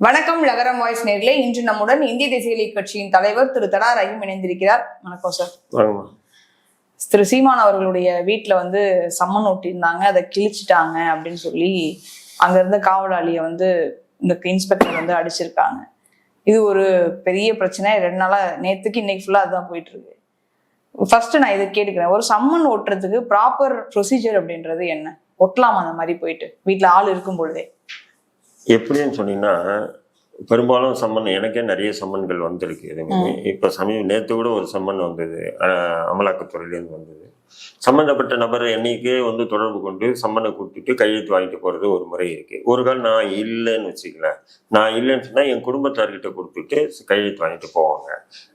வணக்கம் நகரம் வாய்ஸ் நேர்களே. இன்று நம்முடன் இந்திய தேசிய கட்சியின் தலைவர் திரு தடா ரஹீம் இணைந்திருக்கிறார். வணக்கம் சார் திரு சீமான் அவர்களுடைய வீட்டுல வந்து சம்மன் ஒட்டியிருந்தாங்க. அதை கிழிச்சிட்டாங்க அப்படின்னு சொல்லி அங்க இருந்த காவலாளியை வந்து இந்த இன்ஸ்பெக்டர் வந்து அடிச்சிருக்காங்க. இது ஒரு பெரிய பிரச்சனை. ரெண்டு நாளா நேத்துக்கு இன்னைக்கு ஃபுல்லா அதுதான் போயிட்டு இருக்கு ஃபர்ஸ்ட் நான் இதை கேட்டுக்கிறேன். ஒரு சம்மன் ஓட்டுறதுக்கு ப்ராப்பர் ப்ரொசீஜர் அப்படின்றது என்ன? ஒட்டலாமா அந்த மாதிரி போயிட்டு? வீட்ல ஆள் இருக்கும் பொழுதே. எப்படின்னு சொன்னீங்கன்னா பெரும்பாலும் சம்மன் எனக்கே நிறைய சம்மன்கள் வந்திருக்கு. இதுமாதிரி இப்போ சமீப நேற்று கூட ஒரு சம்மன் வந்தது. அமலாக்கத்துறையிலேருந்து வந்தது. சம்மந்தப்பட்ட நபர் என்னைக்கே வந்து தொடர்பு கொண்டு சம்மனை கொடுத்துட்டு கையெழுத்து வாங்கிட்டு போகிறது ஒரு முறை இருக்குது ஒரு கால் நான் இல்லைன்னு வச்சுக்கல நான் இல்லைன்னு சொன்னால் என் குடும்பத்தார்கிட்ட கொடுத்துட்டு கையெழுத்து வாங்கிட்டு போவாங்க.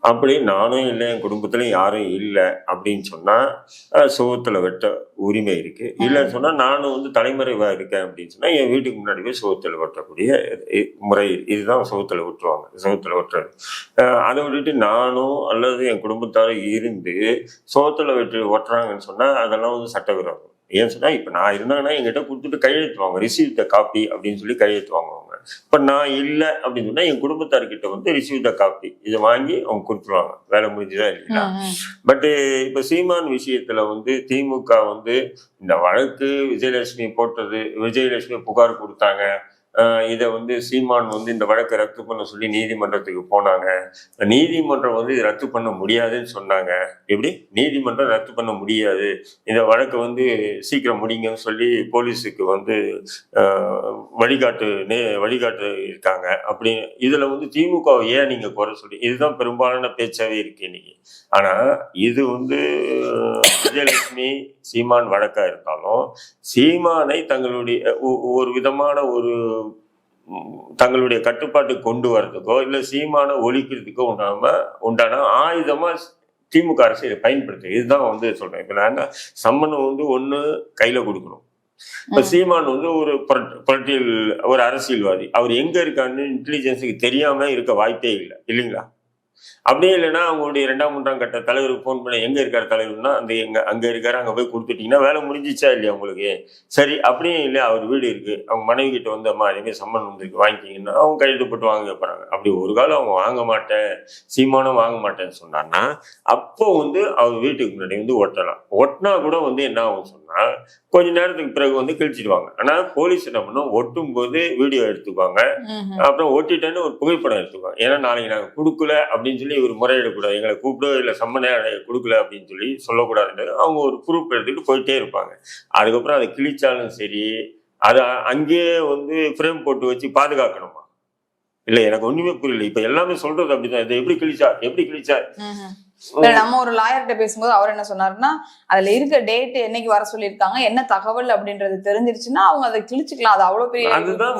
அப்படி நானும் இல்லை என் குடும்பத்துலையும் யாரும் இல்லை அப்படின்னு சொன்னால் சுகத்தில் வெட்ட உரிமை இருக்குது இல்லைன்னு சொன்னால் நானும் வந்து தலைமறைவாக இருக்கேன் அப்படின்னு சொன்னால் என் வீட்டுக்கு முன்னாடி போய் சுகத்தில் வெட்டக்கூடிய முறை இதுதான் சுகத்தில் விட்டுருவாங்க சுகத்தில் வெட்டுறது. அதை விட்டுட்டு நானும் அல்லது என் குடும்பத்தாரும் இருந்து சோத்துல விட்டு ஒட்டுறாங்கன்னு சொன்னா அதெல்லாம் வந்து சட்டவிரோதம். ஏன் சொன்னா இப்ப நான் இருந்தாங்கன்னா என்கிட்ட கொடுத்துட்டு கையெழுத்து வாங்க ரிசீவ் த காப்பி அப்படின்னு சொல்லி கையெழுத்து வாங்குவாங்க இப்ப நான் இல்லை அப்படின்னு சொன்னா என் குடும்பத்தார்கிட்ட வந்து ரிசீவ் த காப்பி இதை வாங்கி அவங்க கொடுத்துருவாங்க. வேலை முடிஞ்சுதா இல்லையா? ம், ம். பட் இப்ப சீமான் விஷயத்துல வந்து திமுக வந்து இந்த வழக்கு விஜயலட்சுமி போட்டது விஜயலட்சுமி புகார் கொடுத்தாங்க. இதை வந்து சீமான் வந்து இந்த வழக்கை ரத்து பண்ண சொல்லி நீதிமன்றத்துக்கு போனாங்க. நீதிமன்றம் வந்து இதை ரத்து பண்ண முடியாதுன்னு சொன்னாங்க. எப்படி? நீதிமன்றம் ரத்து பண்ண முடியாது. இந்த வழக்கை வந்து சீக்கிரம் முடிங்கன்னு சொல்லி போலீஸுக்கு வந்து வழிகாட்டு நே வழிகாட்டு இருக்காங்க அப்படி இதில் வந்து திமுகவை ஏன் நீங்கள் குறை சொல்லி இதுதான் பெரும்பாலான பேச்சாகவே இருக்கு இன்னைக்கு. ஆனால் இது வந்து விஜயலட்சுமி சீமான் வழக்காக இருந்தாலும் சீமானை தங்களுடைய ஒ- ஒரு விதமான ஒரு தங்களுடைய கட்டுப்பாட்டுக்கு கொண்டு வர்றதுக்கோ இல்ல சீமானை ஒழிக்கிறதுக்கோ உண்டாம உண்டான ஆயுதமா திமுக அரசு இதை பயன்படுத்து இதுதான் வந்து சொல்றேன். இப்ப நான் சம்மன் வந்து ஒண்ணு கையில கொடுக்கணும். இப்ப. சீமான் வந்து ஒரு பொலிட்டியல் ஒரு அரசியல்வாதி. அவர் எங்க இருக்கான்னு இன்டெலிஜென்ஸுக்கு தெரியாம இருக்க வாய்ப்பே இல்லை. இல்லைங்களா? அப்படியே இல்லைன்னா அவங்களுடைய ரெண்டாம் மூன்றாம் கட்ட தலைவருக்கு ஃபோன் பண்ண எங்க இருக்காரு தலைவர்னா? அந்த எங்கே அங்க இருக்காரு அங்க போய் கொடுத்துட்டிங்கன்னா வேலை முடிஞ்சிச்சா இல்லையா உங்களுக்கு? சரி அப்படியே இல்லையா அவர் வீடு இருக்கு. அவங்க மனைவி கிட்ட வந்து அம்மா அதேமாதிரி சம்மன் வந்துருக்கு வாங்கிக்கிங்கன்னா அவங்க கையெழுத்து போட்டு வாங்க போறாங்க அப்படி ஒரு காலம் அவங்க வாங்க மாட்டேன் சீமானம் வாங்க மாட்டேன்னு சொன்னார்னா அப்போ வந்து அவர் வீட்டுக்கு முன்னாடி வந்து ஒட்டலாம். ஒட்டினா கூட வந்து என்ன ஆகும் சொன்னா கொஞ்ச நேரத்துக்கு பிறகு வந்து கிழிச்சிடுவாங்க. ஆனா போலீஸ் என்ன பண்ணும்? ஒட்டும் போது வீடியோ எடுத்துக்குவாங்க. அப்புறம் ஓட்டிட்டேன்னு ஒரு புகைப்படம் எடுத்துக்குவாங்க. ஏன்னா நாளைக்கு நாங்கள் கொடுக்கல அப்படின்னு சொல்லி ஒரு முறையிடக்கூடாது. எங்களை கூப்பிடோ இல்லை சம்மனே கொடுக்கல அப்படின்னு சொல்லி சொல்லக்கூடாதுன்னு அவங்க ஒரு ப்ரூஃப் எடுத்துக்கிட்டு போயிட்டே இருப்பாங்க. அதுக்கப்புறம் அதை கிழிச்சாலும் சரி அதை அங்கேயே வந்து ஃப்ரேம் போட்டு வச்சு பாதுகாக்கணுமா? இல்லை எனக்கு ஒண்ணுமே புரியல. இப்போ எல்லாமே சொல்றது அப்படிதான். இதை எப்படி கிழிச்சா? எப்படி கிழிச்சா? நம்ம ஒரு லாயர்கிட்ட பேசும்போது அவர் என்ன சொன்னாருன்னா அதுல இருக்க டேட் என்னைக்கு வர சொல்லியிருக்காங்க என்ன தகவல் அப்படின்றது தெரிஞ்சிருச்சுன்னா அவங்க அதை கிழிச்சுக்கலாம். அது அவ்வளவு பெரிய அதுதான்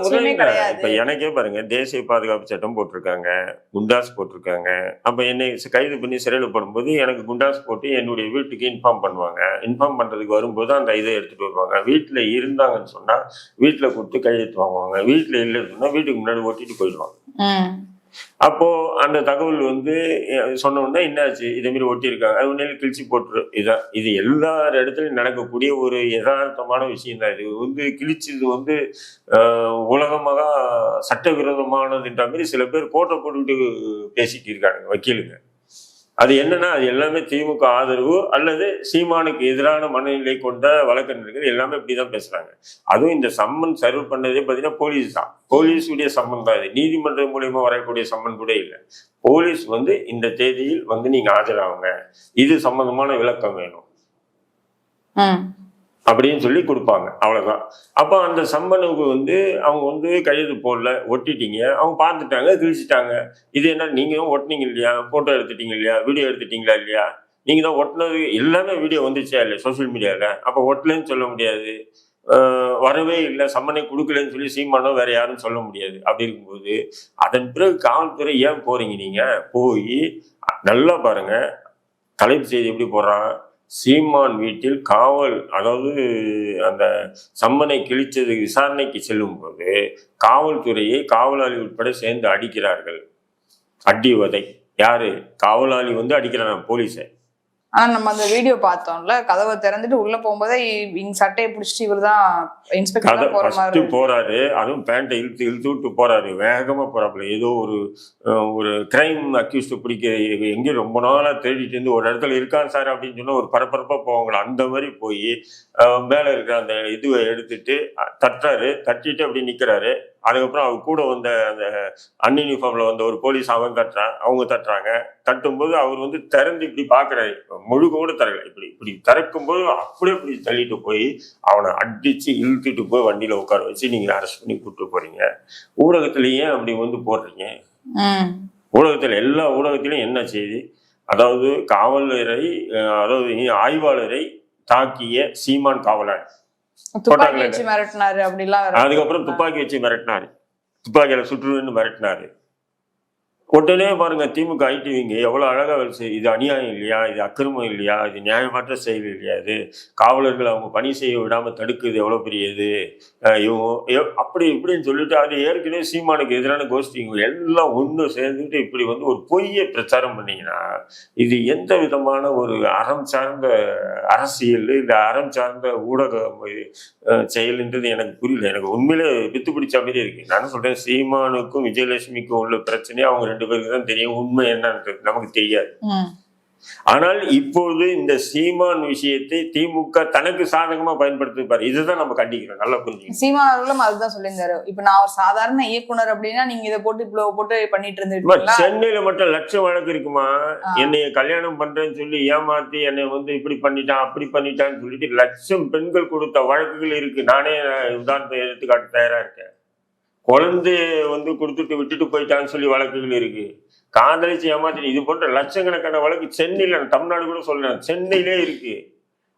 இப்ப எனக்கே பாருங்க தேசிய பாதுகாப்பு சட்டம் போட்டிருக்காங்க குண்டாஸ் போட்டிருக்காங்க. அப்ப என்னை கைது பண்ணி சிறையில் போடும்போது எனக்கு குண்டாஸ் போட்டு என்னுடைய வீட்டுக்கு இன்ஃபார்ம் பண்ணுவாங்க. இன்ஃபார்ம் பண்றதுக்கு வரும்போது அந்த இதை எடுத்துட்டு வருவாங்க. வீட்டுல இருந்தாங்கன்னு சொன்னா வீட்டுல கொடுத்து கையெழுத்து வாங்குவாங்க. வீட்டுல இல்லைன்னு சொன்னா வீட்டுக்கு முன்னாடி ஓட்டிட்டு போயிடுவாங்க. அப்போ அந்த தகவல் வந்து சொன்னோம்னா சொன்ன உடனே என்னாச்சு? இதே மாதிரி ஒட்டியிருக்காங்க. அது உடனே கிழிச்சு போட்டுரு. இதான் இது எல்லார் இடத்துலையும் நடக்கக்கூடிய ஒரு யதார்த்தமான விஷயம் தான் இது வந்து கிழிச்சது வந்து உலகமாக சட்டவிரோதமானதுன்ற மாதிரி சில பேர் கோட்டை போட்டுக்கிட்டு பேசிட்டு இருக்காங்க வக்கீலுங்க. அது என்னன்னா அது எல்லாமே திமுக ஆதரவு அல்லது சீமானுக்கு எதிரான மனநிலை கொண்ட வழக்கறிஞர்கள் எல்லாமே இப்படிதான் பேசுறாங்க. அதுவும் இந்த சம்மன் சர்வ் பண்ணதே பார்த்தீங்கன்னா போலீஸ் தான். போலீஸுடைய சம்மன் தான் இது. நீதிமன்றம் மூலியமா வரக்கூடிய சம்மன் கூட இல்லை. போலீஸ் வந்து இந்த தேதியில் வந்து நீங்க ஆஜராகுங்க. இது சம்பந்தமான விளக்கம் வேணும். அப்படின்னு சொல்லி கொடுப்பாங்க. அவ்வளோதான் அப்போ அந்த சம்மனுக்கு வந்து அவங்க வந்து கையெழுத்து போடல ஒட்டிட்டீங்க. அவங்க பார்த்துட்டாங்க கிழிச்சிட்டாங்க. இது என்ன நீங்களும் ஒட்டினீங்க இல்லையா? ஃபோட்டோ எடுத்துட்டீங்க இல்லையா? வீடியோ எடுத்துட்டீங்களா இல்லையா? நீங்கள் தான் ஒட்டினது எல்லாமே வீடியோ வந்துச்சா இல்லையா? சோஷியல் மீடியாவில் அப்போ ஒட்டலன்னு சொல்ல முடியாது. வரவே இல்லை. சம்மனை கொடுக்கலன்னு சொல்லி சீமானோ வேற யாரும் சொல்ல முடியாது. அப்படி இருக்கும்போது அதன் பிறகு காவல்துறை ஏன் போறீங்க நீங்கள் போய் நல்லா பாருங்கள் தலைப்பு செய்தி எப்படி போடுறான்? சீமான் வீட்டில் காவல் அதாவது அந்த சம்மனை கிழிச்சது விசாரணைக்கு செல்லும் போது காவல்துறையை காவலாளி உட்பட சேர்ந்து அடிக்கிறார்கள். அடி உதை யாரு? காவலாளி வந்து அடிக்கிறான் போலீஸை. ஆனா நம்ம அந்த வீடியோ பார்த்தோம்ல கதவை திறந்துட்டு உள்ள போகும்போதே இங்க சட்டையை பிடிச்சிட்டு இவர் தான் இன்ஸ்பெக்டர் போற மாதிரி போறாரு அதுவும் பேண்ட்டை இழுத்து இழுத்து விட்டு போறாரு வேகமா போறாப்புல. ஏதோ ஒரு ஒரு கிரைம் அக்யூஸ்ட் பிடிக்க எங்கேயும் ரொம்ப நாளா தேடிட்டு இருந்து ஒரு இடத்துல இருக்கான் சார் அப்படின்னு சொன்னா ஒரு பரபரப்பா போவாங்களா அந்த மாதிரி போய் மேல இருக்கிற அந்த இதுவை எடுத்துட்டு தட்டுறாரு. தட்டிட்டு அப்படி நிக்கிறாரு. அதுக்கப்புறம் அவர் கூட வந்த அந்த அன்யூனிஃபார்ம்ல வந்த ஒரு போலீஸ் அவன் தட்டுறான் அவங்க தட்டுறாங்க. தட்டும்போது அவர் வந்து திறந்து இப்படி பாக்குறாரு முழுக்க கூட திறக்கல. இப்படி இப்படி திறக்கும்போது அப்படியே இப்படி தள்ளிட்டு போய் அவனை அடிச்சு இழுத்துட்டு போய் வண்டியில உட்கார வச்சு நீங்க அரெஸ்ட் பண்ணி கூப்பிட்டு போறீங்க. ஊடகத்துல ஏன் அப்படி வந்து போடுறீங்க. ஊடகத்துல எல்லா ஊடகத்திலும் என்ன செய்தி? அதாவது காவலரை அதாவது ஆய்வாளரை தாக்கிய சீமான் காவலர் துப்பாக்கி. வச்சு மிரட்டினாரு அப்படிலாம். அதுக்கப்புறம் துப்பாக்கி வச்சு மிரட்டினாரு துப்பாக்கியில சுற்றுன்னு மிரட்டினாரு உடனே பாருங்கள் திமுக ஐடிவிங்க எவ்வளோ அழகாக வேலை செய்யுது இது அநியாயம் இல்லையா? இது அக்கிரமம் இல்லையா? இது நியாயமற்ற செயல் இல்லையா இது? காவலர்கள் அவங்க பணி செய்ய விடாமல் தடுக்குது எவ்வளோ பெரிய இது? இவங்க அப்படி இப்படின்னு சொல்லிட்டு அது ஏற்கனவே சீமானுக்கு எதிரான கோஷ்டிங்க எல்லாம் ஒன்று சேர்ந்துட்டு இப்படி வந்து ஒரு பொய்யை பிரச்சாரம் பண்ணிங்கன்னா இது எந்த விதமான ஒரு அறம் சார்ந்த அரசியல் இந்த அறம் சார்ந்த ஊடக செயல்ன்றது எனக்கு புரியல. எனக்கு உண்மையிலே வித்து பிடிச்ச மாதிரி இருக்குது நான் சொல்கிறேன் சீமானுக்கும் விஜயலட்சுமிக்கும் உள்ள பிரச்சனையே அவங்க ரெண்டு பேருக்கு தான் தெரியும். உண்மை என்னன்றது நமக்கு தெரியாது. ஆனால் இப்பொழுது இந்த சீமான் விஷயத்தை திமுக தனக்கு சாதகமா பயன்படுத்திப்பாரு இதுதான் நம்ம கண்டிக்கிறோம். நல்லா புரிஞ்சுக்கணும். சீமான் அவர்களும் அதுதான் சொல்லியிருந்தாரு. இப்ப நான் ஒரு சாதாரண இயக்குனர் அப்படின்னா நீங்க இதை போட்டு இவ்வளவு போட்டு பண்ணிட்டு இருந்துருக்கீங்களா? சென்னையில மட்டும் லட்சம் வழக்கு இருக்குமா. என்னைய கல்யாணம் பண்றேன்னு சொல்லி ஏமாத்தி என்னை வந்து இப்படி பண்ணிட்டான் அப்படி பண்ணிட்டான்னு சொல்லிட்டு லட்சம் பெண்கள் கொடுத்த வழக்குகள் இருக்கு. நானே உதாரணத்தை எடுத்துக்காட்ட தயாரா இருக்கேன். குழந்தைய வந்து கொடுத்துட்டு விட்டுட்டு போயிட்டான்னு சொல்லி வழக்குகள் இருக்கு. காதலிச்சு ஏமாத்தி இது போன்ற லட்சக்கணக்கான வழக்கு சென்னையில் தமிழ்நாடு கூட சொல்றேன் சென்னையிலே இருக்கு.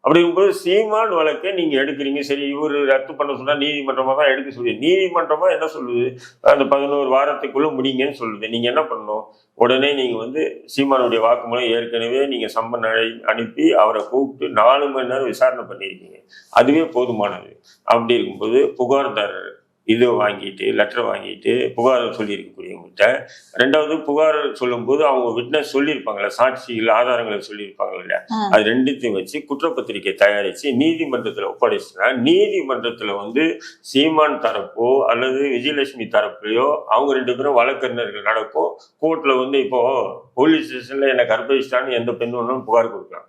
அப்படி சீமான் வழக்கை நீங்க எடுக்கிறீங்க. சரி இவர் ரத்து பண்ண சொன்னா நீதிமன்றமா தான் எடுக்க சொல்லி நீதிமன்றமா என்ன சொல்லுது? அந்த பதினோரு வாரத்துக்குள்ள முடிங்கன்னு சொல்லுது. நீங்க என்ன பண்ணணும்? உடனே நீங்க வந்து சீமானுடைய வாக்குமூலம் ஏற்கனவே நீங்க சம்மன் அனுப்பி அவரை கூப்பிட்டு நாலு மணி நேரம் விசாரணை பண்ணியிருக்கீங்க. அதுவே போதுமானது. அப்படி இருக்கும்போது புகார்தாரர் இது வாங்கிட்டு லெட்டர் வாங்கிட்டு புகார் சொல்லியிருக்கக்கூடியவங்ககிட்ட ரெண்டாவது புகார் சொல்லும்போது அவங்க விட்னஸ் சொல்லியிருப்பாங்கல்ல சாட்சிகள் ஆதாரங்களை சொல்லியிருப்பாங்க இல்லையா. அது ரெண்டுத்தையும் வச்சு குற்றப்பத்திரிக்கை தயாரிச்சு நீதிமன்றத்துல ஒப்படைச்சுனா நீதிமன்றத்துல வந்து சீமான் தரப்போ அல்லது விஜயலட்சுமி தரப்புலையோ அவங்க ரெண்டு பேரும் வழக்கறிஞர்கள் நடக்கும் கோர்ட்ல வந்து இப்போ போலீஸ் ஸ்டேஷன்ல என்ன கற்பழிச்சிட்டான்னு எந்த பெண் வேணாலும் புகார் கொடுக்கலாம்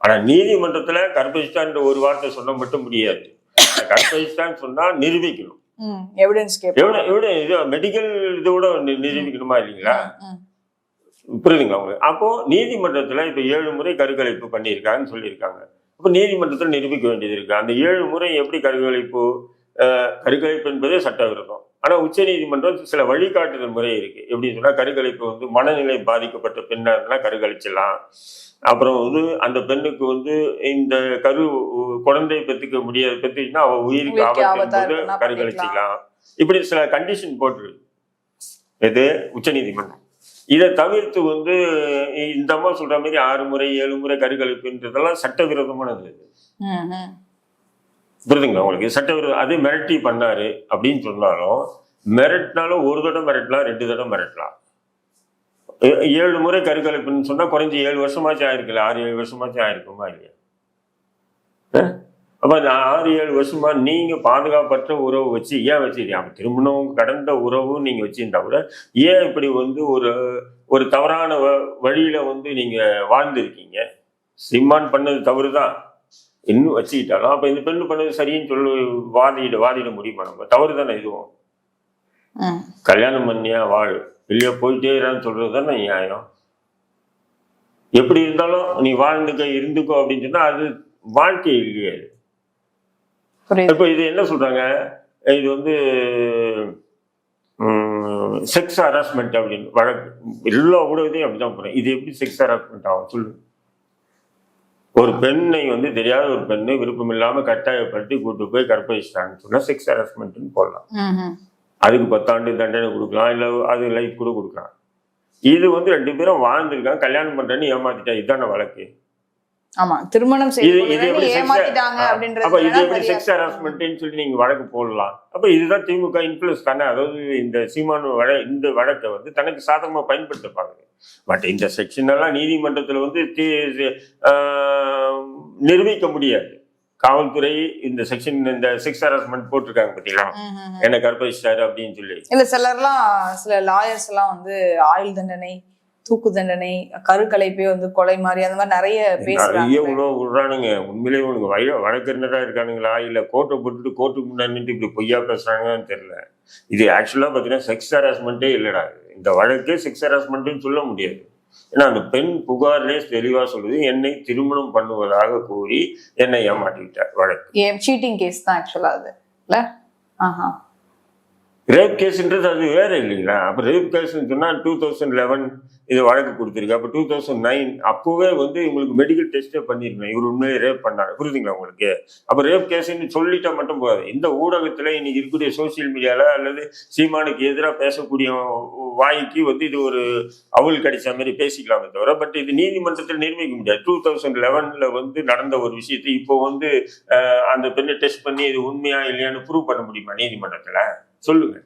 ஆனா நீதிமன்றத்துல கற்பழிச்சிட்டான்ற ஒரு வார்த்தை சொல்ல மட்டும் முடியாது. கற்பழிச்சிட்டான்னு சொன்னா நிரூபிக்கணும். எவிடன்ஸ் மெடிக்கல் இதோட நிரூபிக்கணுமா இல்லைங்களா. புரியுதுங்களா உங்களுக்கு? அப்போ நீதிமன்றத்துல இப்ப ஏழு முறை கருக்கலைப்பு பண்ணியிருக்காங்கன்னு சொல்லியிருக்காங்க. அப்போ நீதிமன்றத்தில் நிரூபிக்க வேண்டியது இருக்கு. அந்த ஏழு முறை எப்படி கருக்கலைப்பு கருக்கலைப்பு என்பதே சட்டவிரோதம். ஆனா உச்ச நீதிமன்றம் சில வழிகாட்டுதல் முறை இருக்கு. எப்படின்னு சொன்னா கருக்கலைப்பு வந்து மனநிலை பாதிக்கப்பட்ட இருந்தா கருக்கழிச்சிடலாம் அப்புறம் வந்து அந்த பெண்ணுக்கு வந்து இந்த கரு குழந்தை பெற்றுக்க முடியாது பெற்றுக்கிட்டா அவ உயிருக்கு ஆபத்து கருக்கழிச்சிக்கலாம் இப்படி சில கண்டிஷன் போட்டுருக்கு எது உச்சநீதிமன்றம். இதை தவிர்த்து வந்து இந்த அம்மா சொல்ற மாதிரி ஆறு முறை ஏழு முறை கருக்கலைப்புன்றதெல்லாம் சட்டவிரோதமானது. புரியுதுங்களா உங்களுக்கு? சட்டவிரோதம் அது மிரட்டி பண்ணாரு அப்படின்னு சொன்னாலும் மிரட்டினாலும் ஒரு தடவை மிரட்டலாம் ரெண்டு தடவை மிரட்டலாம். ஏழு முறை கருக்கலைப்புன்னு சொன்னால் குறைஞ்சி ஏழு வருஷமாச்சும் ஆயிருக்குல்ல. ஆறு ஏழு வருஷமாச்சும் ஆயிருக்குமா இல்லையா அப்போ அந்த ஆறு ஏழு வருஷமாக நீங்கள் பாதுகாப்பற்ற உறவு வச்சு ஏன் வச்சிருக்கீங்க? அப்போ திருமணம் கடந்த உறவும் நீங்கள் வச்சிருந்தா கூட ஏன் இப்படி வந்து ஒரு ஒரு தவறான வ- வழியில் வந்து நீங்கள் வாழ்ந்துருக்கீங்க? சிம்மான் பண்ணது தவறு தான் இன்னும் வச்சுக்கிட்டாலும் அப்போ இந்த பெண்ணு பண்ணது சரின்னு சொல்லி வாதிட வாதிட முடியுமா நம்ம? தவறு தானே இதுவும்? கல்யாணம் பண்ணியா வாழ். இல்லையா போயிட்டே இரான்னு சொல்றது தானே நியாயம்? எப்படி இருந்தாலும் நீ வாழ்ந்துக்க இருந்துக்கோ அப்படின்னு சொன்னா அது வாழ்க்கை இல்லையே இப்போ இது என்ன சொல்றாங்க? இது வந்து செக்ஸ் ஹராஸ்மெண்ட் அப்படின்னு. வழக்கு. எல்லா ஊடகத்தையும் அப்படிதான் போறேன் இது எப்படி செக்ஸ் ஹராஸ்மெண்ட் ஆகும்? சொல்லு. ஒரு பெண்ணை வந்து தெரியாத ஒரு பெண்ணை விருப்பம் இல்லாம கட்டாயப்படுத்தி கூட்டு போய் கற்பழிச்சிட்டாங்கன்னு சொன்னா செக்ஸ் ஹராஸ்மெண்ட்னு போடலாம். அதுக்கு பத்தாண்டு தண்டனை கொடுக்கலாம் இல்லை அது லைஃப் கூட கொடுக்கலாம். இது வந்து ரெண்டு பேரும் வாழ்ந்துருக்காங்க கல்யாணம் பண்றேன்னு ஏமாத்திட்டா இதான வழக்கு. ஆமா திருமணம் இது இது எப்படி அப்படின்றது அப்ப இது எப்படி. செக்ஸ் ஹராஸ்மெண்ட்னு சொல்லி நீங்க வழக்கு போடலாம். அப்ப இதுதான் திமுக இன்ஃபுளுஸ் தானே? அதாவது இந்த சீமான் வழ இந்த வழக்கை வந்து தனக்கு சாதகமா பயன்படுத்த பாக்குது பட் இந்த செக்ஷன் எல்லாம் நீதிமன்றத்துல வந்து நிரூபிக்க முடியாது. காவல்துறை இந்த செக்ஷன் இந்த செக்ஸ் ஹராஸ்மெண்ட் போட்டிருக்காங்க ம். என்ன கற்பழிச்சிட்டாரு அப்படின்னு சொல்லி. இல்ல சிலர்லாம் சில லாயர்ஸ் எல்லாம் வந்து ஆயுள் தண்டனை தூக்கு தண்டனை கருக்கலைப்பே வந்து கொலை மாதிரி அந்த மாதிரி நிறைய நிறைய உணவு விடுறானுங்க. உண்மையிலேயே உனக்கு வய வழக்கறிஞரா இருக்கானுங்களா? இல்ல கோர்ட்டை போட்டுட்டு கோர்ட்டுக்கு முன்னாடி நின்னுட்டு இப்படி பொய்யா பேசுறாங்கன்னு தெரியல. இது ஆக்சுவலா பாத்தீங்கன்னா செக்ஸ் ஹராஸ்மெண்ட்டே இல்லடா. இந்த வழக்கே செக்ஸ் ஹராஸ்மெண்ட்னு சொல்ல முடியாது. ஏன்னா அந்த பெண் புகார்லே தெளிவா சொல்லுது என்னை திருமணம் பண்ணுவதாக கூறி என்னை ஏமாட்டிக்கிட்டார் வழக்கு. சீட்டிங் கேஸ் தான் ஆக்சுவலா அது இல்ல? ஆஹா. ரேப் கேஸ்ன்றது அது வேற இல்லைங்களா? அப்போ ரேப் கேஸ்ன்னு சொன்னால் டூ தௌசண்ட் லெவன் இது வழக்கு கொடுத்துருக்கு. அப்போ டூ தௌசண்ட் நைன் அப்போவே வந்து உங்களுக்கு மெடிக்கல் டெஸ்ட்டே பண்ணியிருக்கேன் இவர் உண்மையை ரேப் பண்ணாங்க புரியுதுங்களா உங்களுக்கு? அப்போ ரேப் கேஸ்ன்னு சொல்லிட்டா மட்டும் போகாது இந்த ஊடகத்தில் இன்னைக்கு இருக்கக்கூடிய சோசியல் மீடியாவில் அல்லது சீமானுக்கு எதிராக பேசக்கூடிய வாய்க்கு வந்து இது ஒரு அவள் கடிச்ச மாதிரி பேசிக்கலாமே தவிர பட் இது நீதிமன்றத்தில் நிர்மிக்க முடியாது. டூ தௌசண்ட் லெவனில் வந்து நடந்த ஒரு விஷயத்தை இப்போ வந்து அந்த பெண்ணை டெஸ்ட் பண்ணி இது உண்மையா இல்லையான்னு ப்ரூவ் பண்ண முடியுமா நீதிமன்றத்தில்? சொல்லுங்க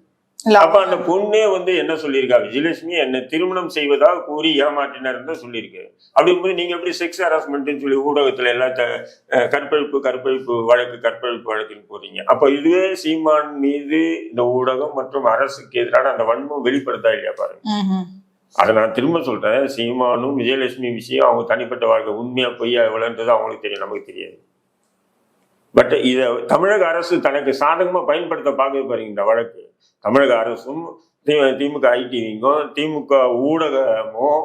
அப்ப அந்த பொண்ணே வந்து என்ன சொல்லியிருக்கா? விஜயலட்சுமி என்னை திருமணம் செய்வதாக கூறி ஏமாற்றினார் தான் சொல்லியிருக்கு. அப்படிங்கும்போது நீங்க எப்படி செக்ஸ் ஹராஸ்மெண்ட்னு சொல்லி ஊடகத்துல எல்லாத்த அஹ், கற்பழிப்பு கற்பழிப்பு வழக்கு கற்பழிப்பு வழக்குன்னு போறீங்க அப்ப இதுவே சீமான் மீது இந்த ஊடகம் மற்றும் அரசுக்கு எதிரான அந்த வன்மம் வெளிப்படுத்தா இல்லையா பாருங்க. அதை நான் திரும்ப சொல்றேன். சீமானும் விஜயலட்சுமி விஷயம் அவங்க தனிப்பட்ட வாழ்க்கை உண்மையா பொய்யா எவ்வளோன்றது அவங்களுக்கு தெரியும் நமக்கு தெரியாது. பட் இதை தமிழக அரசு தனக்கு சாதகமாக பயன்படுத்த பார்க்குது பாருங்க இந்த வழக்கு. தமிழக அரசும் தி- திமுக ஐடிவிங்கும் திமுக ஊடகமும்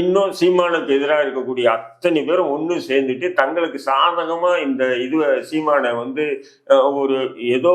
இன்னும் சீமானுக்கு எதிராக இருக்கக்கூடிய அத்தனை பேரும் ஒன்று சேர்ந்துட்டு தங்களுக்கு சாதகமா இந்த இது சீமானை வந்து ஒரு ஏதோ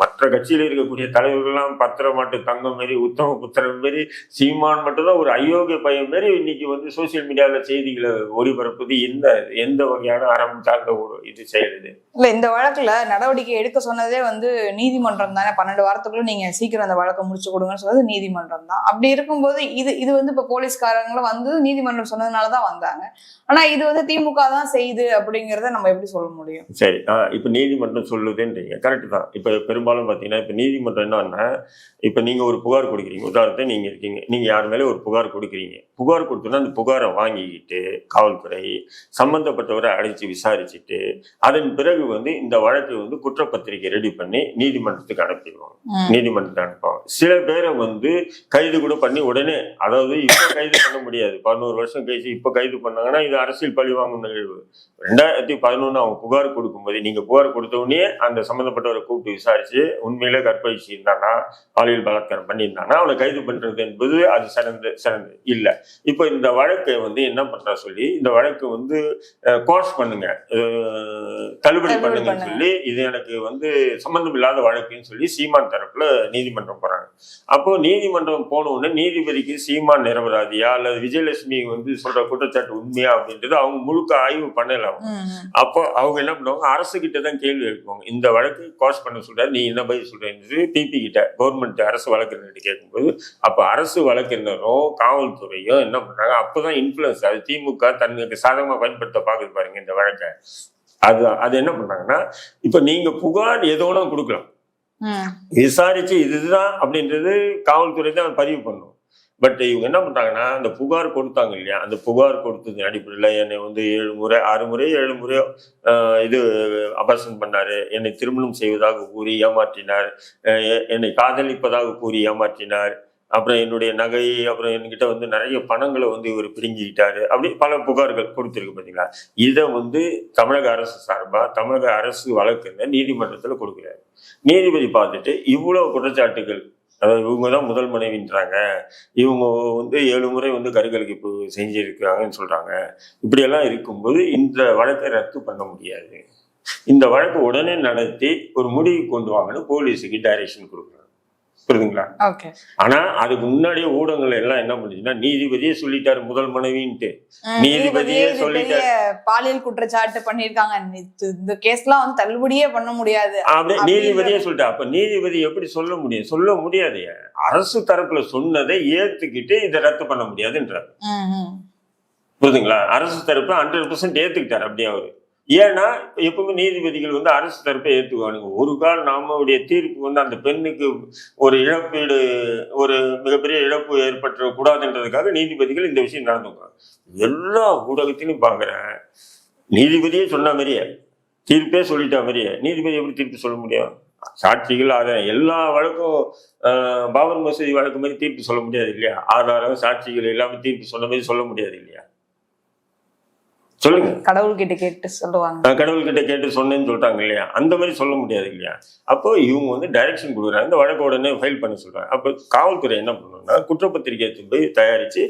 மற்ற கட்சியில் இருக்கக்கூடிய தலைவர்கள்லாம் பத்திரம் மட்டும் தங்கம் மாரி உத்தம புத்திரம் மாரி சீமான் மட்டும்தான் ஒரு அயோக்கிய பையன் மாரி இன்னைக்கு வந்து சோசியல் மீடியாவில் செய்திகளை ஒளிபரப்புது. எந்த எந்த வகையான அறம் சார்ந்த ஒரு இது செய்யறது? இல்ல இந்த வழக்குல நடவடிக்கை எடுக்க சொன்னதே வந்து நீதிமன்றம் தானே. பன்னெண்டு வாரத்துக்குள்ள நீங்க சீக்கிரம் அந்த வழக்கை முடிச்சு கொடுங்கன்னு சொன்னது நீதிமன்றம் தான். அப்படி இருக்கும்போது இது இது வந்து இப்ப போலீஸ்காரங்களும் வந்து நீதிமன்றம் சொன்னதுனாலதான் வந்தாங்க. ஆனா இது வந்து திமுக தான் செய்யுது அப்படிங்கறத நம்ம எப்படி சொல்ல முடியும்? சரி இப்போ நீதிமன்றம் சொல்லுதுன்றீங்க. கரெக்டு தான். இப்போ பெரும்பாலும் பார்த்தீங்கன்னா இப்போ நீதிமன்றம் என்னன்னா இப்போ நீங்கள் ஒரு புகார் கொடுக்குறீங்க. உதாரணத்தை நீங்கள் இருக்கீங்க. நீங்கள் யார் மேலே ஒரு புகார் கொடுக்குறீங்க? புகார் கொடுத்தோன்னா அந்த புகாரை வாங்கிக்கிட்டு காவல்துறை சம்பந்தப்பட்டவரை அழைச்சி விசாரிச்சுட்டு அதன் பிறகு வந்து இந்த வழக்கு வந்து குற்றப்பத்திரிக்கை ரெடி பண்ணி நீதிமன்றத்துக்கு அனுப்பிடுவாங்க. நீதிமன்றத்துக்கு அனுப்புவாங்க. சில பேரை வந்து கைது கூட பண்ணி உடனே அதாவது இப்போ கைது பண்ண முடியாது. பதினோரு வருஷம் கழிச்சு இப்போ கைது பண்ணாங்கன்னா இது அரசியல் பழி வாங்கும் நிகழ்வு. ரெண்டாயிரத்தி பதினொன்று அவங்க புகார் கொடுக்கும்போது நீங்க புகார் கொடுத்த உடனே அந்த சம்மந்தப்பட்டவரை கூப்பிட்டு விசாரிச்சு உண்மையிலே கற்பழிச்சு இருந்தானா பாலியல் பலாத்காரம் பண்ணியிருந்தானா அவனை கைது பண்றது என்பது அது சிறந்து சிறந்து இல்லை. இப்போ இந்த வழக்கை வந்து என்ன பண்றா சொல்லி இந்த வழக்கு வந்து கோர்ஸ் பண்ணுங்க. தள்ளுபடி பண்ணுங்கன்னு பண்ணுங்க. சொல்லி இது எனக்கு வந்து சம்பந்தம் இல்லாத வழக்குன்னு சொல்லி சீமான் தரப்புல நீதிமன்றம் போறாங்க. அப்போ நீதிமன்றம் போன உடனே நீதிபதிக்கு சீமான் நிரபராதியா அல்லது விஜயலட்சுமி வந்து சொல்ற குற்றச்சாட்டு உண்மையா அப்படின்றது அவங்க முழுக்க ஆய்வு பண்ணல அவங்க. ம், ம். அப்போ அவங்க என்ன பண்ணுவாங்க அரசு கிட்ட தான் கேள்வி எழுப்புவாங்க இந்த வழக்கு கோர்ஸ் பண்ண சொல்றாரு நீ என்ன பதில் சொல்றேன்னு பிபி கிட்ட கவர்மெண்ட் அரசு வழக்கறிஞர்கிட்ட கேட்கும்போது அப்ப அரசு வழக்கறிஞரும் காவல்துறையும் என்ன பண்றாங்க அப்பதான் இன்ஃபுளுன்ஸ் அது திமுக தனக்கு சாதகமா பயன்படுத்த பாக்குது பாருங்க இந்த வழக்கை அது அது என்ன பண்றாங்கன்னா இப்ப நீங்க புகார் எதோட கொடுக்கலாம். விசாரிச்சு இதுதான் அப்படின்றது காவல்துறை தான் பதிவு பண்ணும் பட் இவங்க என்ன பண்ணுறாங்கன்னா அந்த புகார் கொடுத்தாங்க இல்லையா? அந்த புகார் கொடுத்தது அடிப்படையில் என்னை வந்து ஏழு முறை ஆறு முறை ஏழு முறை இது அபர்சன் பண்ணார். என்னை திருமணம் செய்வதாக கூறி ஏமாற்றினார். என்னை காதலிப்பதாக கூறி ஏமாற்றினார். அப்புறம் என்னுடைய நகை அப்புறம் என்கிட்ட வந்து நிறைய பணங்களை வந்து இவர் பிடுங்கிக்கிட்டாரு. அப்படி பல புகார்கள் கொடுத்துருக்கு பார்த்தீங்களா இதை வந்து தமிழக அரசு சார்பாக தமிழக அரசு வழக்குன்னு நீதிமன்றத்தில் கொடுக்குறாரு. நீதிபதி பார்த்துட்டு இவ்வளோ குற்றச்சாட்டுகள் அதாவது இவங்க தான் முதல் மனைவின்றாங்க. இவங்க வந்து ஏழு முறை வந்து கருக்கலைப்பு செஞ்சிருக்காங்கன்னு சொல்றாங்க. இப்படியெல்லாம் இருக்கும்போது இந்த வழக்கை ரத்து பண்ண முடியாது. இந்த வழக்கு உடனே நடத்தி ஒரு முடிவு கொண்டு வாங்கன்னு போலீஸுக்கு டைரக்ஷன் கொடுக்குறாங்க. புரியுதுங்களா? ஆனா அதுக்கு முன்னாடியே ஊடகங்கள் எல்லாம் என்ன பண்ணுச்சுன்னா நீதிபதியே சொல்லிட்டாரு முதல் மனைவின்ட்டு. நீதிபதியே சொல்லிட்டாரு. பாலியல் குற்றச்சாட்டு பண்ணிருக்காங்க இந்த கேஸ்லாம் வந்து தள்ளுபடியே பண்ண முடியாது. அப்படியே நீதிபதியே சொல்லிட்டா. அப்ப நீதிபதி எப்படி சொல்ல முடியும்? சொல்ல முடியாது. அரசு தரப்புல சொன்னதை ஏத்துக்கிட்டு இதை ரத்து பண்ண முடியாதுன்றார். புரியுதுங்களா? அரசு தரப்பு ஹண்ட்ரட் பர்சன்ட் ஏத்துக்கிட்டாரு. அப்படியே அவரு. ஏன்னா எப்பவுமே நீதிபதிகள் வந்து அரசு தரப்பை ஏற்றுக்குவானுங்க ஒரு கால் நம்மளுடைய தீர்ப்பு வந்து அந்த பெண்ணுக்கு ஒரு இழப்பீடு ஒரு மிகப்பெரிய இழப்பு ஏற்பட்டுற கூடாதுன்றதுக்காக நீதிபதிகள் இந்த விஷயம் நடந்துக்குவாங்க எல்லா ஊடகத்திலும் பாக்குறேன் நீதிபதியே சொன்ன மாதிரியே தீர்ப்பே சொல்லிட்டா மாதிரியே நீதிபதி எப்படி தீர்ப்பு சொல்ல முடியும்? சாட்சிகள் ஆதாரம் எல்லா வழக்கும் பாபர் மசூதி வழக்கு மாதிரி தீர்ப்பு சொல்ல முடியாது இல்லையா? ஆதாரம் சாட்சிகள் எல்லாமே தீர்ப்பு சொன்ன மாதிரி சொல்ல முடியாது இல்லையா? சொல்லுங்க. கடவுள்கிட்ட கேட்டு சொல்லுவாங்க. கடவுள்கிட்ட கேட்டு சொன்னேன்னு சொல்லிட்டாங்க இல்லையா அந்த மாதிரி சொல்ல முடியாது இல்லையா அப்போ இவங்க வந்து டைரக்ஷன் கொடுக்குறாங்க. இந்த வழக்கு உடனே ஃபைல் பண்ண சொல்றாங்க. அப்போ காவல்துறை என்ன பண்ணணும்னா குற்றப்பத்திரிகை எடுத்து போய் தயாரிச்சு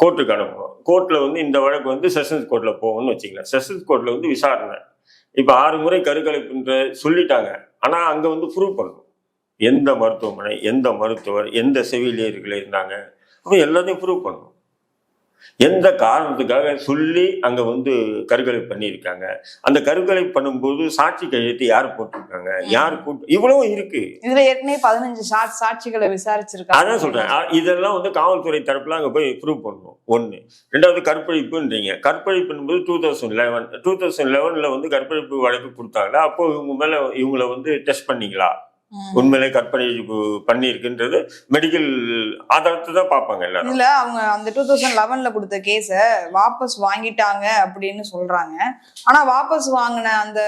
கோர்ட்டுக்கு அனுப்பணும். கோர்ட்ல வந்து இந்த வழக்கு வந்து செஷன்ஸ் கோர்ட்ல போகும்னு வச்சுக்கலாம் செஷன்ஸ் கோர்ட்ல வந்து விசாரணை. இப்போ ஆறு முறை கருக்கலைப்புன்ற சொல்லிட்டாங்க. ஆனா அங்க வந்து ப்ரூவ் பண்ணணும். எந்த மருத்துவமனை எந்த மருத்துவர் எந்த செவிலியர்கள் இருந்தாங்க? அப்போ எல்லாத்தையும் ப்ரூவ் பண்ணணும். எந்த காரணத்துக்காக சொல்லி அங்க வந்து கருக்கலை பண்ணியிருக்காங்க? அந்த கருக்கலை பண்ணும்போது சாட்சி கையெழுத்து யார் போட்டிருக்காங்க? யார் கூட்டு? இவ்வளவு இருக்கு. இதுல ஏற்கனவே பதினஞ்சு சாட்சிகளை விசாரிச்சிருக்காங்க. அதான் சொல்றேன். இதெல்லாம் வந்து காவல்துறை தரப்புல அங்க போய் ப்ரூவ் பண்ணணும். ஒண்ணு. ரெண்டாவது கற்பழிப்புன்றீங்க. கற்பழிப்புன்னும்போது two thousand eleven two thousand லெவன்ல வந்து கற்பழிப்பு வழக்கு கொடுத்தாங்களா? அப்போ இவங்க மேல இவங்கள வந்து டெஸ்ட் பண்ணீங்களா. உண்மையிலே கற்பழிப்பு பண்ணியிருக்குன்றது மெடிக்கல் ஆதாரத்தை தான் பார்ப்பாங்க எல்லாரும். இதுல அவங்க அந்த டூ தௌசண்ட் லெவன்ல கொடுத்த கேஸ வாபஸ் வாங்கிட்டாங்க அப்படின்னு சொல்றாங்க. ஆனா வாபஸ் வாங்கின அந்த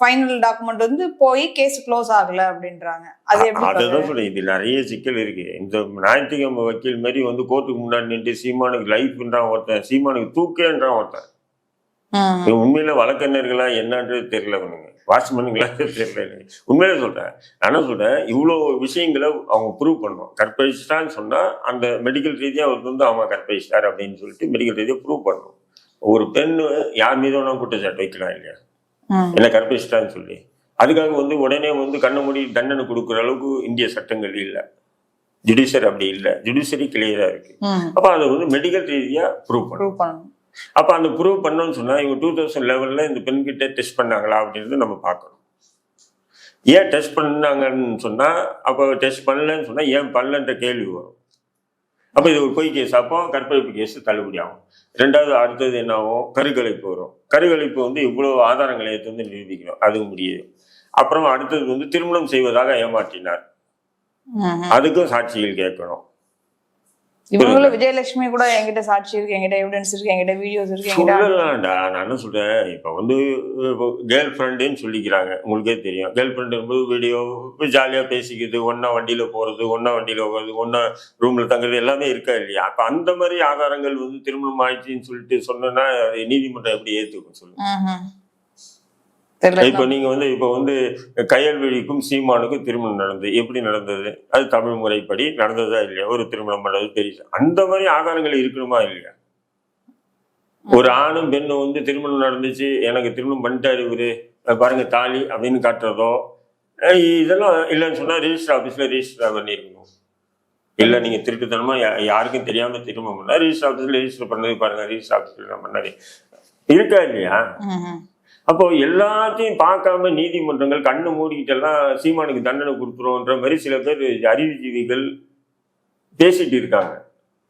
ஃபைனல் டாக்குமெண்ட் வந்து போய் கேஸ் க்ளோஸ் ஆகல அப்படின்றாங்க. அது அதுதான்? சொல்றேன் இது நிறைய சிக்கல் இருக்கு. இந்த ஞாயிற்றுக்கிழமை வக்கீல் மாதிரி வந்து கோர்ட்டுக்கு முன்னாடி நின்று சீமானுக்கு லைஃப்ன்றான் ஒருத்தன் சீமானுக்கு தூக்கேன்றான் ஒருத்தன். உண்மையில வழக்கறிஞர்களா என்னன்றது தெரியல அவனுங்க வாட்ச்மேனுங்களா தெரியல எனக்கு உண்மையில சொல்றேன். நான் சொல்றேன் இவ்வளோ விஷயங்களை அவங்க ப்ரூவ் பண்ணணும். கற்பழிச்சிட்டான்னு சொன்னா அந்த மெடிக்கல் ரீதியா அவருக்கு வந்து அவன் கற்பழிச்சிட்டார் அப்படின்னு சொல்லிட்டு மெடிக்கல் ரீதியா ப்ரூவ் பண்ணணும். ஒரு பெண் யார் மீது வேணா குற்றச்சாட்டு வைக்கலாம் இல்லையா. என்ன கற்பிச்சிட்டான்னு சொல்லி. அதுக்காக வந்து உடனே வந்து கண்ண மூடி தண்டனை கொடுக்குற அளவுக்கு இந்திய சட்டங்கள் இல்லை. ஜுடிஷியர் அப்படி இல்லை. ஜுடிஷியரி கிளியரா இருக்கு. அப்போ அதை வந்து மெடிக்கல் ரீதியா ப்ரூவ் பண்ணணும். ப்ரூவ் பண்ணணும். அப்போ அந்த ப்ரூவ் பண்ணோம்னு சொன்னா இவங்க டூ தௌசண்ட் லெவலில் இந்த பெண்கிட்ட டெஸ்ட் பண்ணாங்களா அப்படின்றத நம்ம பார்க்கணும். ஏன் டெஸ்ட் பண்ணாங்கன்னு சொன்னா அப்போ டெஸ்ட் பண்ணலன்னு சொன்னா ஏன் பண்ணலன்ற கேள்வி வரும். அப்போ இது ஒரு பொய் கேஸ் அப்போ கற்பழிப்பு கேஸ் தள்ளுபடி ஆகும். ரெண்டாவது அடுத்தது என்ன ஆகும் கருக்கலைப்பு வரும். கருக்கலைப்பு வந்து இவ்வளோ ஆதாரங்களை எடுத்து வந்து நிரூபிக்கணும். அது முடியுது. அப்புறம் அடுத்தது வந்து திருமணம் செய்வதாக ஏமாற்றினார். அதுக்கும் சாட்சிகள் கேட்கணும். இவங்களும் விஜயலட்சுமி கூட என்கிட்ட சாட்சி இருக்கு என்கிட்ட எவிடன்ஸ் இருக்கு என்கிட்ட வீடியோஸ் இருக்கு சொல்லலாம்டா நான் என்ன சொல்றேன்? இப்போ வந்து கேர்ள் ஃப்ரெண்டுன்னு சொல்லிக்கிறாங்க. உங்களுக்கே தெரியும். கேர்ள் ஃப்ரெண்டு வீடியோ ஜாலியாக பேசிக்கிறது ஒன்றா வண்டியில் போகிறது ஒன்றா வண்டியில் போகிறது ஒன்றா ரூமில் தங்குறது எல்லாமே இருக்கா இல்லையா? அப்போ அந்த மாதிரி ஆதாரங்கள் வந்து திருமணம் ஆயிடுச்சுன்னு சொல்லிட்டு சொன்னோன்னா நீதிமன்றம் எப்படி ஏற்றுக்கும் சொல்லுங்க. இப்போ நீங்க வந்து இப்போ வந்து கயல்வெளிக்கும் சீமானுக்கும் திருமணம் நடந்தது. எப்படி நடந்தது? அது தமிழ் முறைப்படி நடந்ததா இல்லையா? ஒரு திருமணம் பண்ணது தெரியுது அந்த மாதிரி ஆதாரங்கள் இருக்கணுமா இல்லையா? ஒரு ஆணும் பெண்ணும் வந்து திருமணம் நடந்துச்சு. எனக்கு திருமணம் பண்ணிட்டாரு இவரு. பாருங்க தாலி அப்படின்னு காட்டுறதோ இதெல்லாம் இல்லைன்னு சொன்னா ரெஜிஸ்டர் ஆஃபீஸ்ல ரெஜிஸ்டர் பண்ணிருக்கணும். இல்ல நீங்க திருட்டுத்தனமா யாருக்கும் தெரியாம திருமணம் பண்ணா ரெஜிஸ்டர் ஆஃபீஸ்ல ரெஜிஸ்டர் பண்ணது பாருங்க. ரெஜிஸ்டர் ஆஃபீஸ்ல பண்ணாரு இருக்கா இல்லையா. அப்போ எல்லாத்தையும் பார்க்காம நீதிமன்றங்கள் கண்ணு மூடிக்கிட்டெல்லாம் சீமானுக்கு தண்டனை கொடுத்துருவோன்ற மாதிரி சில பேர் அறிவுஜீவிகள் பேசிட்டு இருக்காங்க.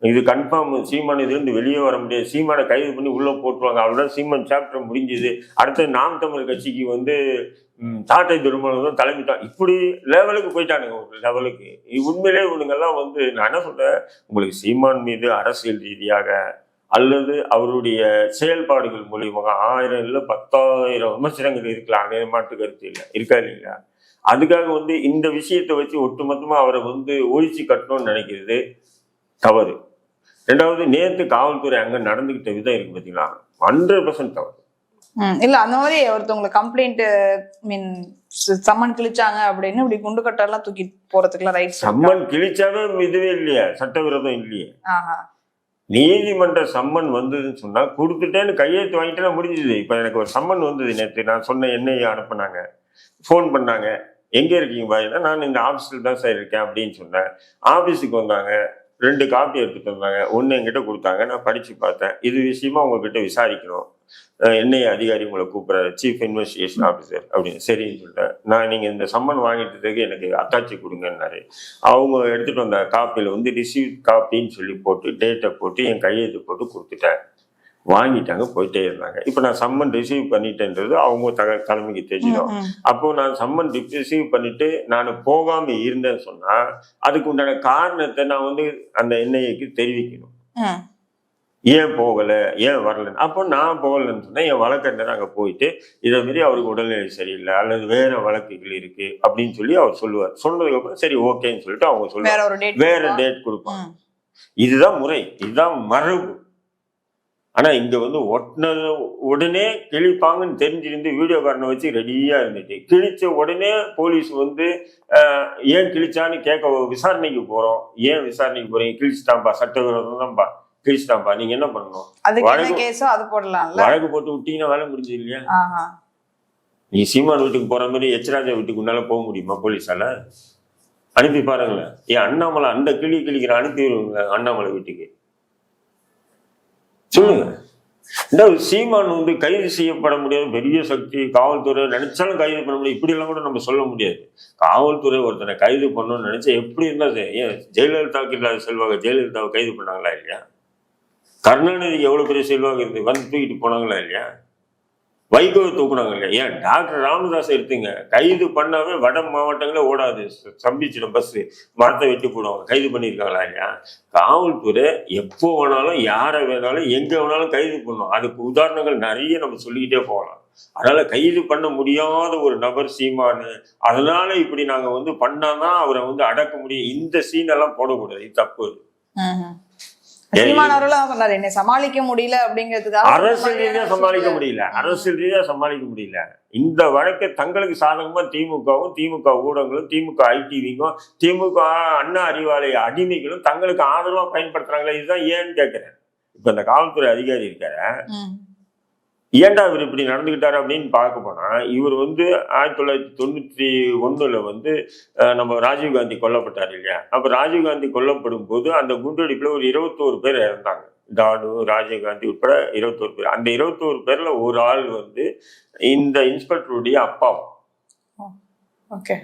இது கன்ஃபார்ம் சீமான் இதுலேருந்து வெளியே வர முடியாது. சீமானை கைது பண்ணி உள்ளே போட்டுருவாங்க. அவ்வளோதான் சீமான் சாப்டர் முடிஞ்சுது. அடுத்து நாம் தமிழ் கட்சிக்கு வந்து சாட்டை திருமணம் தான் தலைமைட்டான் இப்படி லெவலுக்கு போயிட்டானுங்க ஒரு லெவலுக்கு உண்மையிலே இவனுங்கெல்லாம் வந்து நான் என்ன சொல்கிறேன் உங்களுக்கு சீமான் மீது அரசியல் ரீதியாக அல்லது அவருடைய செயல்பாடுகள் மூலியமாக ஆயிரம் இல்லை பத்தாயிரம் விமர்சனங்கள் இருக்கலாம். அதே மாற்று கருத்து இல்லை. இருக்கா இல்லைங்களா? அதுக்காக வந்து இந்த விஷயத்தை வச்சு ஒட்டுமொத்தமா அவரை வந்து ஒழிச்சு கட்டணும்னு நினைக்கிறது தவறு. ரெண்டாவது நேத்து காவல்துறை அங்க நடந்துகிட்ட விதம் இருக்கு பாத்தீங்களா? ஹண்ட்ரட் பர்சன்ட் தவறு. இல்ல அந்த மாதிரி ஒருத்தவங்களை கம்ப்ளைண்ட் மீன் சம்மன் கிழிச்சாங்க அப்படின்னு இப்படி குண்டு கட்டெல்லாம் தூக்கி போறதுக்குலாம் ரைட்ஸ் சம்மன் கிழிச்சாவே இதுவே இல்லையா. சட்டவிரோதம் இல்லையே. நீதிமன்ற சம்மன் வந்ததுன்னு சொன்னால் கொடுத்துட்டேன்னு கையெழுத்து வாங்கிட்டேன்னா முடிஞ்சுது. இப்போ எனக்கு ஒரு சம்மன் வந்தது நேற்று நான் சொன்ன என்னையை அனுப்புனாங்க. ஃபோன் பண்ணாங்க. எங்கே இருக்கீங்க பாருன்னா நான் இந்த ஆஃபீஸில் தான் சார் இருக்கேன் அப்படின்னு சொன்னேன். ஆஃபீஸுக்கு வந்தாங்க. ரெண்டு காப்பி எடுத்துகிட்டு வந்தாங்க. ஒன்று என்கிட்ட கொடுத்தாங்க. நான் படித்து பார்த்தேன். இது விஷயமா உங்ககிட்ட விசாரிக்கணும். என்னை என்ஐஏ அதிகாரி உங்களை கூப்பிட்றாரு. சீஃப் இன்வெஸ்டிகேஷன் ஆஃபீஸர் அப்படின்னு. சரின்னு சொல்லிட்டேன். நான் நீங்கள் இந்த சம்மன் வாங்கிட்டதுக்கு எனக்கு அத்தாச்சி கொடுங்கன்னாரு. அவங்க எடுத்துகிட்டு வந்த காப்பியில் வந்து ரிசீவ் காப்பின்னு சொல்லி போட்டு டேட்டை போட்டு என் கையெழுத்து போட்டு கொடுத்துட்டேன். வாங்கிட்டாங்க போயிட்டே இருந்தாங்க. இப்போ நான் சம்மன் ரிசீவ் பண்ணிட்டேன்றது அவங்க தக தலைமைக்கு தெரிஞ்சிடும். அப்போ நான் சம்மன் ரிசீவ் பண்ணிட்டு நான் போகாம இருந்தேன்னு சொன்னா அதுக்கு உண்டான காரணத்தை நான் வந்து அந்த என்ஐஏக்கு தெரிவிக்கணும். ஏன் போகல? ஏன் வரலன்னு? அப்போ நான் போகலன்னு சொன்னா என் வழக்கறிஞர் அங்க போயிட்டு இதை மாரி அவருக்கு உடல்நிலை சரியில்லை அல்லது வேற வழக்குகள் இருக்கு அப்படின்னு சொல்லி அவர் சொல்லுவார். சொன்னதுக்கு அப்புறம் சரி ஓகேன்னு சொல்லிட்டு அவங்க சொல்லுவாங்க. வேற டேட் கொடுப்பாங்க. இதுதான் முறை. இதுதான் மரபு. ஆனா இங்க வந்து ஒட்டினது உடனே கிழிப்பாங்கன்னு தெரிஞ்சிருந்து வீடியோக்காரனை வச்சு ரெடியா இருந்துச்சு. கிழிச்ச உடனே போலீஸ் வந்து ஏன் கிழிச்சான்னு கேட்க விசாரணைக்கு போறோம். ஏன் விசாரணைக்கு போறீங்க? கிழிச்சிட்டாம்பா சட்டவிரோதம் தான்ப்பா கிழிச்சிட்டாம்பா நீங்க என்ன பண்ணணும்? வழக்கு- கேஸோ அது போடலாம்ல? வழக்கு போட்டு விட்டீங்கன்னா வேலை முடிஞ்சது இல்லையா? நீ சீமான் வீட்டுக்கு போற மாதிரி எச்ராஜா வீட்டுக்கு உன்னால போக முடியுமா போலீஸால? அனுப்பி பாருங்களேன். ஏன் அண்ணாமலை அந்த கிளி கிளிக்கிற அனுப்பி அண்ணாமலை வீட்டுக்கு. சொல்லுங்க. இந்த சீமான் வந்து கைது செய்யப்பட முடியாத. பெரிய சக்தி காவல்துறை நினைச்சாலும் கைது பண்ண முடியாது. இப்படி எல்லாம் கூட நம்ம சொல்ல முடியாது. காவல்துறை ஒருத்தனை கைது பண்ணணும்னு நினைச்சா எப்படி இருந்தது ஏன் ஜெயலலிதாவுக்கு இல்லாத செல்வாக ஜெயலலிதாவை கைது பண்ணாங்களா இல்லையா? கருணாநிதிக்கு எவ்வளவு பெரிய செல்வாக இருந்து வந்து தூக்கிட்டு போனாங்களா இல்லையா? வைகோ தூக்குனாங்க இல்லையா ஏன்? டாக்டர் ராமதாஸ் எடுத்துங்க. கைது பண்ணாவே வட மாவட்டங்களே ஓடாது. சம்பிச்சிடும் பஸ் மரத்தை வெட்டி போடுவாங்க. கைது பண்ணியிருக்காங்களா இல்லையா? காவல்துறை எப்போ வேணாலும் யாரை வேணாலும் எங்க வேணாலும் கைது பண்ணும் அதுக்கு உதாரணங்கள் நிறைய நம்ம சொல்லிக்கிட்டே போகலாம். அதனால கைது பண்ண முடியாத ஒரு நபர் சீமானு அதனால இப்படி நாங்க வந்து பண்ணாதான் அவரை வந்து அடக்க முடியும். இந்த சீன் எல்லாம் போடக்கூடாது. இது தப்பு சீமான் அவர்களும் அதான் சொன்னாரு என்னை சமாளிக்க முடியல அப்படிங்கிறதுக்காக அரசியல் ரீதியா சமாளிக்க முடியல. அரசியல் ரீதியா சமாளிக்க முடியல. இந்த வழக்கை தங்களுக்கு சாதகமா திமுகவும் திமுக ஊடகங்களும் திமுக ஐடிவிக்கும் திமுக அண்ணா அறிவாலய அடிமைகளும் தங்களுக்கு ஆதரவா பயன்படுத்துறாங்களே இதுதான் ஏன்னு கேட்கிறேன் இப்ப இந்த காவல்துறை அதிகாரி இருக்காரு. ஏண்டா இவர் இப்படி நடந்துக்கிட்டாரு அப்படின்னு பார்க்க போனா இவர் வந்து ஆயிரத்தி தொள்ளாயிரத்தி தொண்ணூத்தி ஒண்ணுல வந்து நம்ம ராஜீவ்காந்தி கொல்லப்பட்டார் இல்லையா? அப்ப ராஜீவ்காந்தி கொல்லப்படும் போது அந்த குண்டடிப்புல ஒரு இருபத்தோரு பேர் இறந்தாங்க. தானு ராஜீவ்காந்தி உட்பட இருபத்தோரு பேர். அந்த இருபத்தோரு பேர்ல ஒரு ஆள் வந்து இந்த இன்ஸ்பெக்டருடைய அப்பா ஓகே.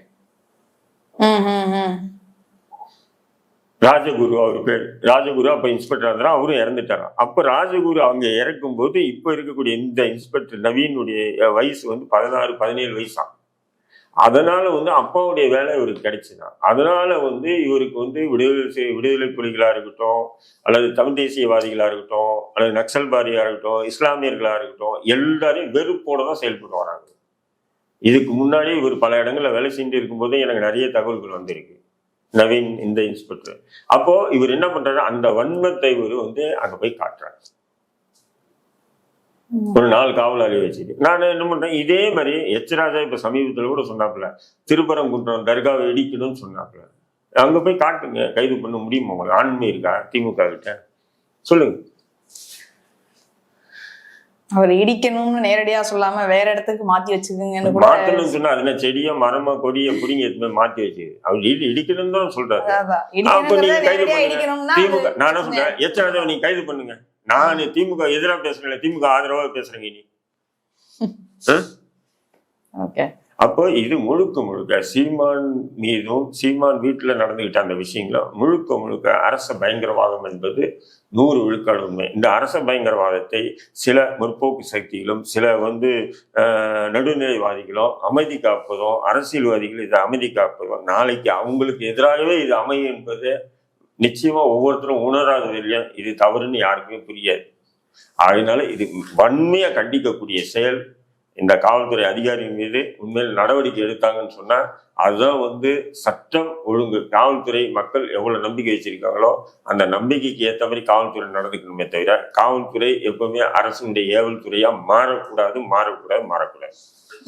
ராஜகுரு அவர் பேர். ராஜகுரு அப்போ இன்ஸ்பெக்டர் இருந்தா அவரும் இறந்துட்டாராம் அப்போ ராஜகுரு அவங்க இறக்கும் போது இருக்கக்கூடிய இந்த இன்ஸ்பெக்டர் நவீனுடைய வயசு வந்து பதினாறு பதினேழு வயசாம் அதனால வந்து அப்பாவுடைய வேலை இவருக்கு கிடைச்சிதான் அதனால வந்து இவருக்கு வந்து விடுதலை விடுதலை புலிகளாக இருக்கட்டும் அல்லது தமிழ் தேசியவாதிகளாக இருக்கட்டும் அல்லது நக்சல்வாதியாக இருக்கட்டும் இஸ்லாமியர்களாக இருக்கட்டும் எல்லாரையும் வெறுப்போட தான் செயல்பட்டு வராங்க. இதுக்கு முன்னாடி இவர் பல இடங்களில் வேலை செஞ்சு இருக்கும்போது எனக்கு நிறைய தகவல்கள் வந்திருக்கு. நவீன் இந்த இன்ஸ்பெக்டர். அப்போ இவர் என்ன பண்றாரு? அந்த வன்மத்தை இவர் வந்து அங்க போய் காட்டுறாரு. ஒரு நாலு காவலாளி வச்சுட்டு நான் என்ன பண்றேன்? இதே மாதிரி எச் ராஜா இப்ப சமீபத்துல கூட சொன்னாப்புல திருப்பரங்குன்றம் தர்காவை இடிக்கணும்னு சொன்னாப்புல. அங்க போய் காட்டுங்க. கைது பண்ண முடியுமா உங்களுக்கு? ஆண்மை இருக்கா? திமுக கிட்ட சொல்லுங்க. அவர் இடிக்கணும்னு நேரடியா சொல்லாம வேற இடத்துக்கு மாத்தி வச்சுக்குங்கன்னு கூட மாத்தணும்னு சொன்னா அதுல செடிய மரமா கொடிய புடிங்க போய் மாத்தி வச்சு. அவர் இடி இடிக்கணும்னு தான் சொல்றாரு. அப்ப நீங்க கைது பண்ணுங்க. திமுக அது- நான் என்ன சொல்றேன்? எச் ராஜாவை நீங்க கைது பண்ணுங்க. நான் திமுக எதிரா பேசுறேன் திமுக ஆதரவா பேசுறேங்க நீ ஓகே அப்போ இது முழுக்க முழுக்க சீமான் மீதும் சீமான் வீட்டில் நடந்துக்கிட்ட அந்த விஷயங்களும் முழுக்க முழுக்க அரச பயங்கரவாதம் என்பது நூறு விழுக்காடு உண்மை. இந்த அரச பயங்கரவாதத்தை சில முற்போக்கு சக்திகளும் சில வந்து நடுநிலைவாதிகளும் அமைதி காப்பதும் அரசியல்வாதிகள் இதை அமைதி காப்பதும் நாளைக்கு அவங்களுக்கு எதிராகவே இது அமையும் என்பது நிச்சயமாக ஒவ்வொருத்தரும் உணராத வரையும் இது தவறுன்னு யாருக்குமே புரியாது. அதனால இது வன்மையாக கண்டிக்கக்கூடிய செயல். இந்த காவல்துறை அதிகாரி மீது உண்மையில் நடவடிக்கை எடுத்தாங்கன்னு சொன்னால் அதுதான் வந்து சட்டம் ஒழுங்கு. காவல்துறை மக்கள் எவ்வளோ நம்பிக்கை வச்சிருக்காங்களோ அந்த நம்பிக்கைக்கு ஏற்ற மாதிரி காவல்துறை நடந்துக்கணுமே தவிர காவல்துறை எப்பவுமே அரசினுடைய ஏவல்துறையாக மாறக்கூடாது மாறக்கூடாது மாறக்கூடாது.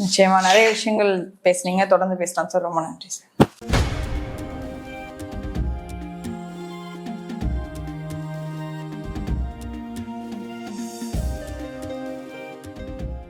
நிச்சயமா. நிறைய விஷயங்கள் பேசுனீங்க. தொடர்ந்து பேசலாம் சார். ரொம்ப நன்றி சார்.